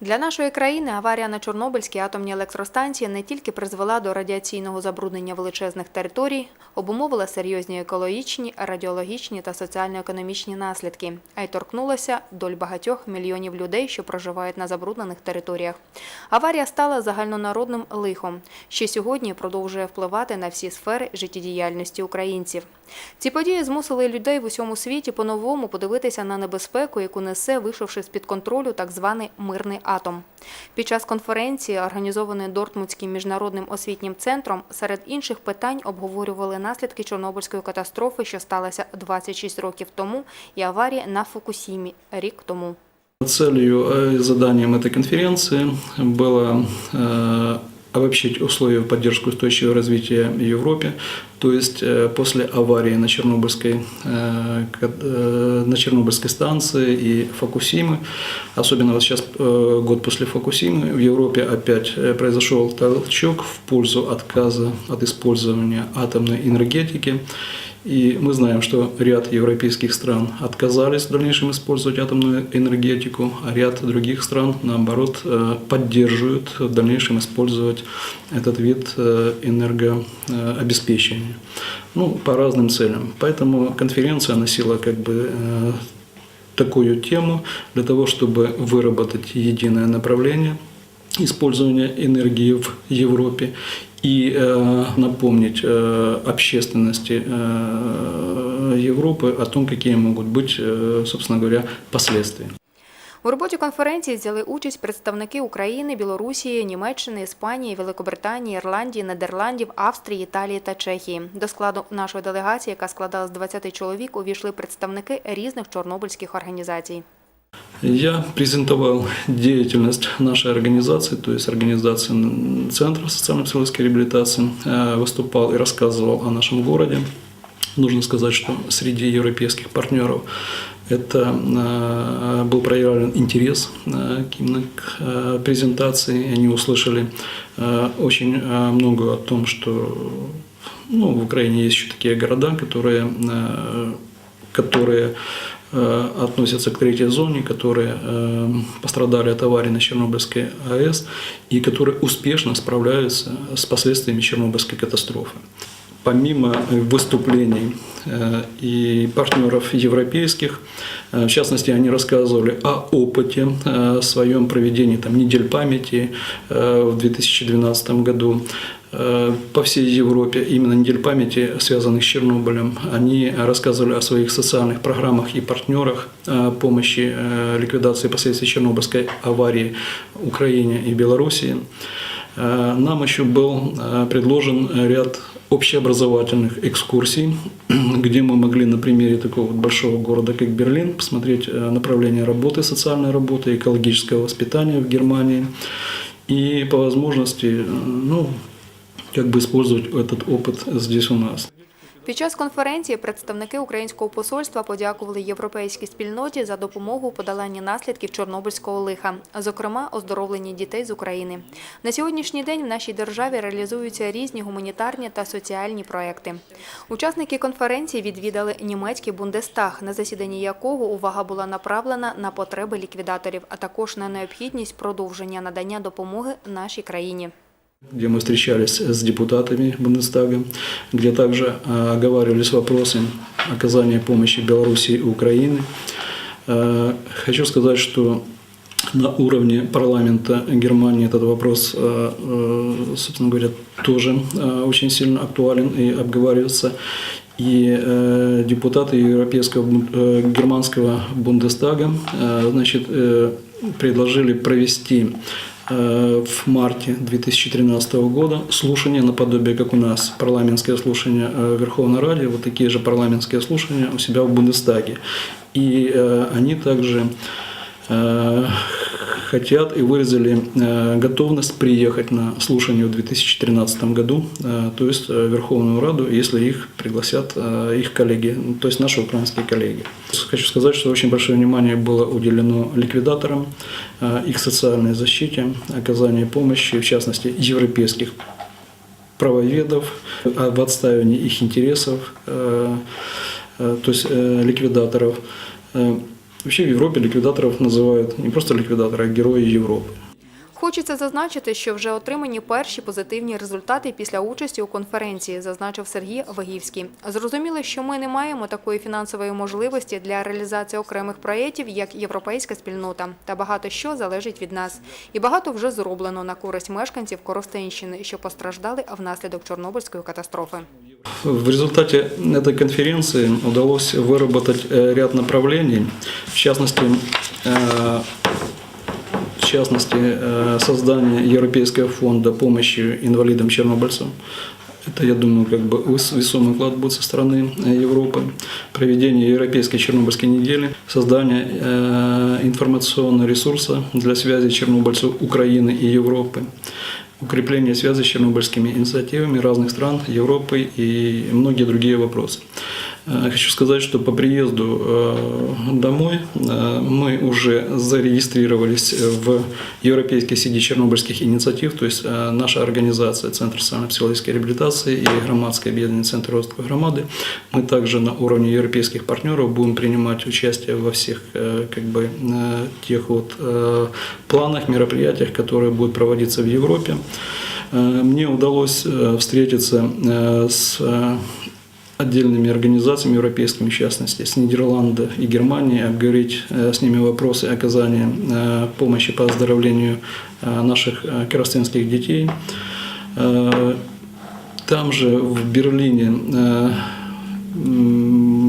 Для нашої країни аварія на Чорнобильській атомній електростанції не тільки призвела до радіаційного забруднення величезних територій, обумовила серйозні екологічні, радіологічні та соціально-економічні наслідки, а й торкнулася доль багатьох мільйонів людей, що проживають на забруднених територіях. Аварія стала загальнонародним лихом, що сьогодні продовжує впливати на всі сфери життєдіяльності українців. Ці події змусили людей в усьому світі по-новому подивитися на небезпеку, яку несе, вийшовши з-під контролю так званий мирний атом. Під час конференції, організованої Дортмундським міжнародним освітнім центром, серед інших питань обговорювали наслідки Чорнобильської катастрофи, що сталася 26 років тому, і аварії на Фукусімі рік тому. Целью э, и заданием этой конференции было э, обобщить условия в поддержку устойчивого развития в Европе, то есть э, после аварии на Чернобыльской, э, э, на Чернобыльской станции и Фукусимы, особенно вот сейчас год после Фукусимы, в Европе опять произошел толчок в пользу отказа от использования атомной энергетики. И мы знаем, что ряд европейских стран отказались в дальнейшем использовать атомную энергетику, а ряд других стран, наоборот, э, поддерживают в дальнейшем использовать этот вид э, энергообеспечения. Ну, по разным целям. Поэтому конференция носила как бы э, такую тему для того, чтобы выработать единое направление использования энергии в Европе и э, напомнить э, общественности э, Европы о том, какие могут быть, э, собственно говоря, последствия. У роботі конференції взяли участь представники України, Білорусі, Німеччини, Іспанії, Великобританії, Ірландії, Нідерландів, Австрії, Італії та Чехії. До складу нашої делегації, яка складалась з 20 чоловік, увійшли представники різних чорнобильських організацій. Я презентовал деятельность нашей организации, то есть организации Центра социально-психологической реабилитации, э, выступал и рассказывал о нашем городе. Нужно сказать, что среди европейских партнеров это э, был проявлен интерес э, к- презентации. Они услышали очень много о том, что ну, в Украине есть еще такие города, которые, которые относятся к третьей зоне, которые э, пострадали от аварии на Чернобыльской АЭС и которые успешно справляются с последствиями Чернобыльской катастрофы. Помимо выступлений э, и партнеров европейских, э, в частности, они рассказывали о опыте э, своем проведении там, недель памяти э, в 2012 году э, по всей Европе, именно недель памяти, связанных с Чернобылем. Они рассказывали о своих социальных программах и партнерах э, помощи э, ликвидации последствий Чернобыльской аварии Украине и Белоруссии. Э, Нам еще был э, предложен ряд общеобразовательных экскурсий, где мы могли на примере такого большого города, как Берлин, посмотреть э, направление работы, социальной работы, экологического воспитания в Германии и по возможности э, ну, как бы использовать этот опыт здесь у нас. Під час конференції представники українського посольства подякували європейській спільноті за допомогу у подоланні наслідків Чорнобильського лиха, зокрема оздоровленні дітей з України. На сьогоднішній день в нашій державі реалізуються різні гуманітарні та соціальні проекти. Учасники конференції відвідали німецький Бундестаг, на засіданні якого увага була направлена на потреби ліквідаторів, а також на необхідність продовження надання допомоги нашій країні. Где мы встречались с депутатами Бундестага, где также э, оговаривались вопросы оказания помощи Белоруссии и Украины. Э, Хочу сказать, что на уровне парламента Германии этот вопрос, э, собственно говоря, тоже очень сильно актуален и обговаривается. И э, депутаты Европейского э, германского Бундестага значит, э, предложили провести в марте 2013 года слушания наподобие, как у нас парламентское слушание э, Верховной Раде, вот такие же парламентские слушания у себя в Бундестаге. И э, они также э, хотят и выразили э, готовность приехать на слушание в 2013 году, э, то есть э, в Верховную Раду, если их пригласят э, их коллеги, то есть наши украинские коллеги. Хочу сказать, что очень большое внимание было уделено ликвидаторам, э, их социальной защите, оказанию помощи, в частности, европейских правоведов, э, в отстаивании их интересов, э, э, то есть э, ликвидаторов. Э, Вообще в Европе ликвидаторов называют не просто ликвидаторы, а герои Европы. Хочеться зазначити, що вже отримані перші позитивні результати після участі у конференції, зазначив Сергій Вагівський. Зрозуміло, що ми не маємо такої фінансової можливості для реалізації окремих проєктів, як європейська спільнота, та багато що залежить від нас. І багато вже зроблено на користь мешканців Коростенщини, що постраждали внаслідок Чорнобильської катастрофи. В результате этой конференции удалось выработать э, ряд направлений, в частности, э, в частности э, создание Европейского фонда помощи инвалидам-чернобыльцам. Это, я думаю, как бы вес- весомый вклад будет со стороны Европы. Проведение Европейской Чернобыльской недели, создание информационного ресурса для связи чернобыльцев Украины и Европы, укрепление связи с чернобыльскими инициативами разных стран Европы и многие другие вопросы. Э, Хочу сказать, что по приезду э, домой э, мы уже зарегистрировались в Европейской сети чернобыльских инициатив, то есть наша организация Центр социально-психологической реабилитации и Громадский объединенный центр роста громады. Мы также на уровне европейских партнеров будем принимать участие во всех как бы, тех вот планах, мероприятиях, которые будут проводиться в Европе. Мне удалось встретиться с отдельными организациями европейскими, в частности, с Нидерланда и Германии, обговорить э, с ними вопросы оказания э, помощи по оздоровлению э, наших коростенских детей. Там же, в Берлине,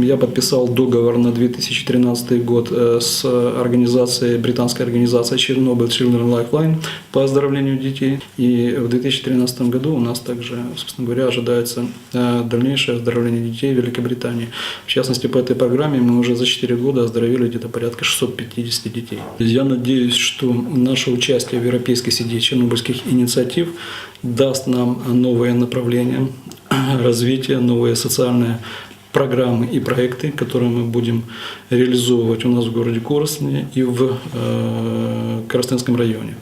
я подписал договор на 2013 год э, с организацией, британской организацией Chernobyl Children Lifeline по оздоровлению детей. И в 2013 году у нас также, собственно говоря, ожидается э, дальнейшее оздоровление детей в Великобритании. В частности, по этой программе мы уже за 4 года оздоровили где-то порядка 650 детей. Я надеюсь, что наше участие в Европейской сети чернобыльских инициатив даст нам новые направления развития, новые социальные программы и проекты, которые мы будем реализовывать у нас в городе Коростне и в э, Коростенском районе.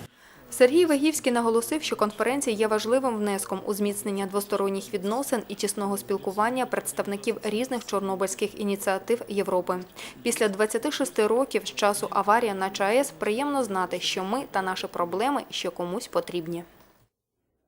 Сергій Вагівський наголосив, що конференція є важливим внеском у зміцнення двосторонніх відносин і тісного спілкування представників різних чорнобильських ініціатив Європи. Після 26 років з часу аварії на ЧАЕС приємно знати, що ми та наші проблеми ще комусь потрібні.